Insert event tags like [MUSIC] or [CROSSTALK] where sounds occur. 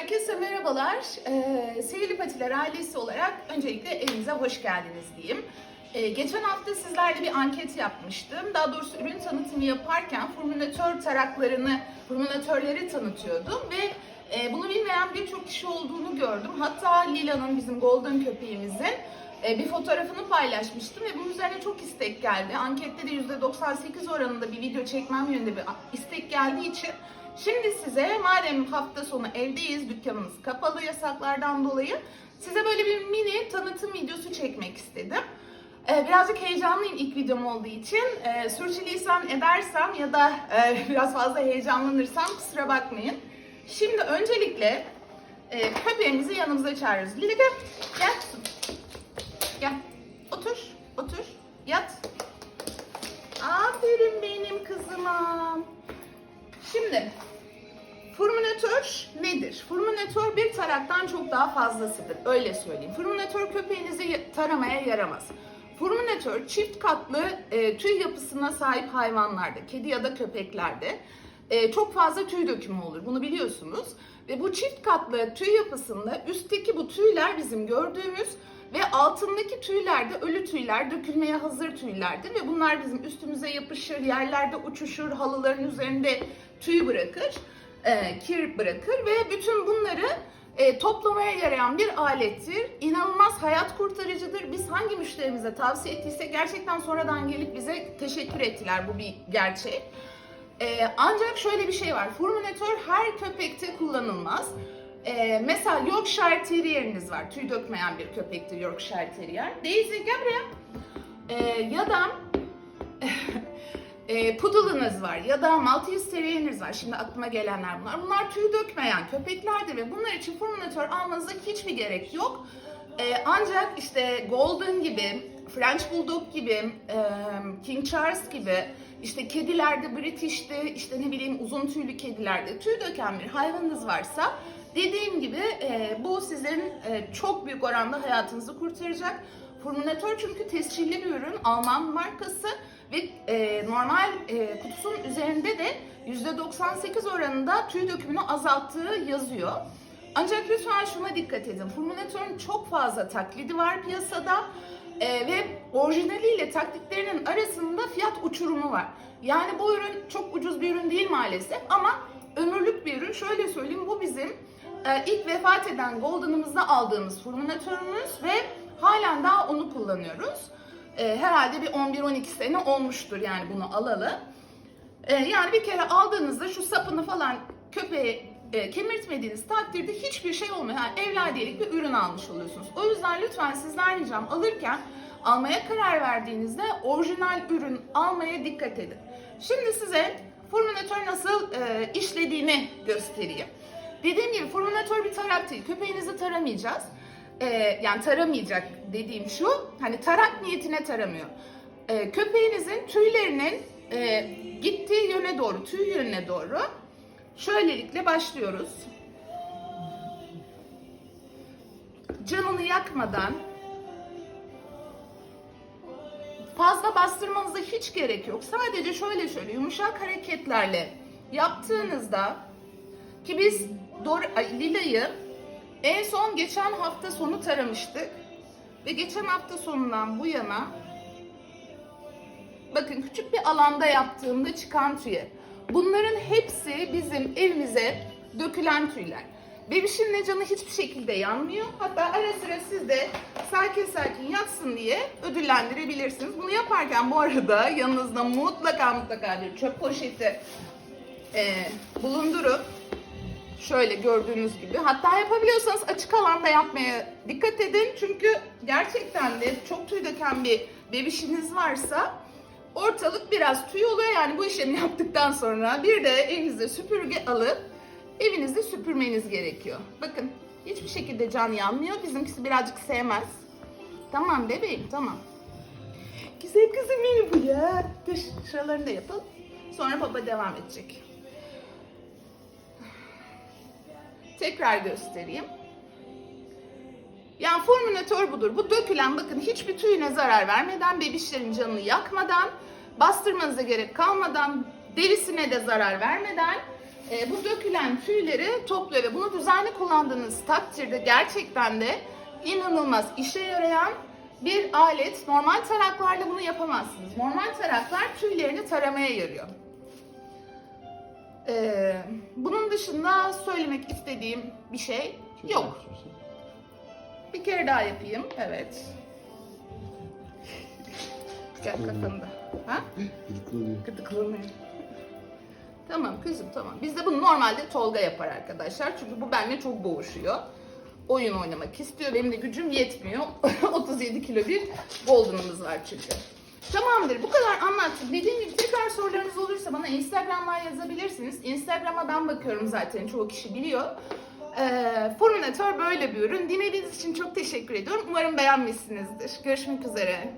Herkese merhabalar. Ee, Sihirli Patiler ailesi olarak öncelikle evimize hoş geldiniz diyeyim. Ee, geçen hafta sizlerle bir anket yapmıştım. Daha doğrusu ürün tanıtımı yaparken formülatör taraklarını, formülatörleri tanıtıyordum ve e, bunu bilmeyen birçok kişi olduğunu gördüm. Hatta Lila'nın, bizim Golden köpeğimizin e, bir fotoğrafını paylaşmıştım ve bunun üzerine çok istek geldi. Ankette de %98 oranında bir video çekmem yönünde bir istek geldiği için Şimdi size madem hafta sonu evdeyiz, dükkanımız kapalı yasaklardan dolayı size böyle bir mini tanıtım videosu çekmek istedim. Ee, birazcık heyecanlıyım ilk videom olduğu için. Ee, edersem ya da e, [LAUGHS] biraz fazla heyecanlanırsam kusura bakmayın. Şimdi öncelikle e, köpeğimizi yanımıza çağırıyoruz. Lili gel, gel. Otur, otur, yat. Aferin benim kızıma. Şimdi nedir? Furminatör bir taraktan çok daha fazlasıdır. Öyle söyleyeyim. Furminatör köpeğinizi taramaya yaramaz. Furminatör çift katlı e, tüy yapısına sahip hayvanlarda, kedi ya da köpeklerde e, çok fazla tüy dökümü olur. Bunu biliyorsunuz. Ve bu çift katlı tüy yapısında üstteki bu tüyler bizim gördüğümüz ve altındaki tüyler de ölü tüyler, dökülmeye hazır tüylerdir ve bunlar bizim üstümüze yapışır, yerlerde uçuşur, halıların üzerinde tüy bırakır, e, kir bırakır ve bütün bunları e, toplamaya yarayan bir alettir. İnanılmaz hayat kurtarıcıdır. Biz hangi müşterimize tavsiye ettiysek gerçekten sonradan gelip bize teşekkür ettiler. Bu bir gerçek. E, ancak şöyle bir şey var. Furminatör her köpekte kullanılmaz. E, mesela Yorkshire Terrier'iniz var. Tüy dökmeyen bir köpektir Yorkshire Terrier. Daisy gel buraya. E, ya da [LAUGHS] e, poodle'ınız var ya da Maltese Terrier'iniz var. Şimdi aklıma gelenler bunlar. Bunlar tüy dökmeyen köpeklerdir ve bunlar için furminatör almanıza hiçbir gerek yok. E, ancak işte Golden gibi, French Bulldog gibi, e, King Charles gibi, işte kedilerde, British'te, işte ne bileyim uzun tüylü kedilerde tüy döken bir hayvanınız varsa dediğim gibi e, bu sizin e, çok büyük oranda hayatınızı kurtaracak. Furminatör çünkü tescilli bir ürün, Alman markası ve e, normal e, kutusunun üzerinde de %98 oranında tüy dökümünü azalttığı yazıyor. Ancak lütfen şuna dikkat edin. Furminatörün çok fazla taklidi var piyasada. Ee, ve orijinaliyle taklitlerinin arasında fiyat uçurumu var. Yani bu ürün çok ucuz bir ürün değil maalesef ama ömürlük bir ürün. Şöyle söyleyeyim bu bizim e, ilk vefat eden Golden'ımızda aldığımız furminatörümüz ve halen daha onu kullanıyoruz. E, herhalde bir 11-12 sene olmuştur yani bunu alalı. E, yani bir kere aldığınızda şu sapını falan köpeğe e, kemirtmediğiniz takdirde hiçbir şey olmuyor. Yani evladiyelik bir ürün almış oluyorsunuz. O yüzden lütfen sizden ricam alırken almaya karar verdiğinizde orijinal ürün almaya dikkat edin. Şimdi size furminatör nasıl e, işlediğini göstereyim. Dediğim gibi furminatör bir tarak değil. Köpeğinizi taramayacağız. E, yani taramayacak dediğim şu, hani tarak niyetine taramıyor. E, köpeğinizin tüylerinin e, gittiği yöne doğru, tüy yönüne doğru Şöylelikle başlıyoruz. Canını yakmadan fazla bastırmanıza hiç gerek yok. Sadece şöyle şöyle yumuşak hareketlerle yaptığınızda ki biz Dor ay, Lila'yı en son geçen hafta sonu taramıştık. Ve geçen hafta sonundan bu yana bakın küçük bir alanda yaptığımda çıkan tüye. Bunların hepsi bizim evimize dökülen tüyler. Bebişin canı hiçbir şekilde yanmıyor. Hatta ara sıra siz de sakin sakin yatsın diye ödüllendirebilirsiniz. Bunu yaparken bu arada yanınızda mutlaka mutlaka bir çöp poşeti e, bulundurun. Şöyle gördüğünüz gibi. Hatta yapabiliyorsanız açık alanda yapmaya dikkat edin. Çünkü gerçekten de çok tüy döken bir bebişiniz varsa ortalık biraz tüy oluyor. Yani bu işlemi [LAUGHS] yaptıktan sonra bir de elinizde süpürge alıp evinizde süpürmeniz gerekiyor. Bakın hiçbir şekilde can yanmıyor. Bizimkisi birazcık sevmez. Tamam bebeğim tamam. Güzel kızım benim bu ya. Dur şuralarını da yapalım. Sonra baba devam edecek. Tekrar göstereyim. Yani formülatör budur. Bu dökülen bakın hiçbir tüyüne zarar vermeden, bebişlerin canını yakmadan, bastırmanıza gerek kalmadan, derisine de zarar vermeden e, bu dökülen tüyleri topluyor ve bunu düzenli kullandığınız takdirde gerçekten de inanılmaz işe yarayan bir alet. Normal taraklarla bunu yapamazsınız. Normal taraklar tüylerini taramaya yarıyor. Ee, bunun dışında söylemek istediğim bir şey yok. Bir kere daha yapayım. Evet. Gel kafanda. Ha? Gıdıklanıyor. Gıdıklanıyor. Tamam kızım tamam. Biz de bunu normalde Tolga yapar arkadaşlar. Çünkü bu benimle çok boğuşuyor. Oyun oynamak istiyor. Benim de gücüm yetmiyor. [LAUGHS] 37 kilo bir golden'ımız var çünkü. Tamamdır. Bu kadar anlattım. Dediğim gibi tekrar sorularınız olursa bana Instagram'dan yazabilirsiniz. Instagram'a ben bakıyorum zaten. Çoğu kişi biliyor. Ee, Forminator böyle bir ürün. Dinlediğiniz için çok teşekkür ediyorum. Umarım beğenmişsinizdir. Görüşmek üzere.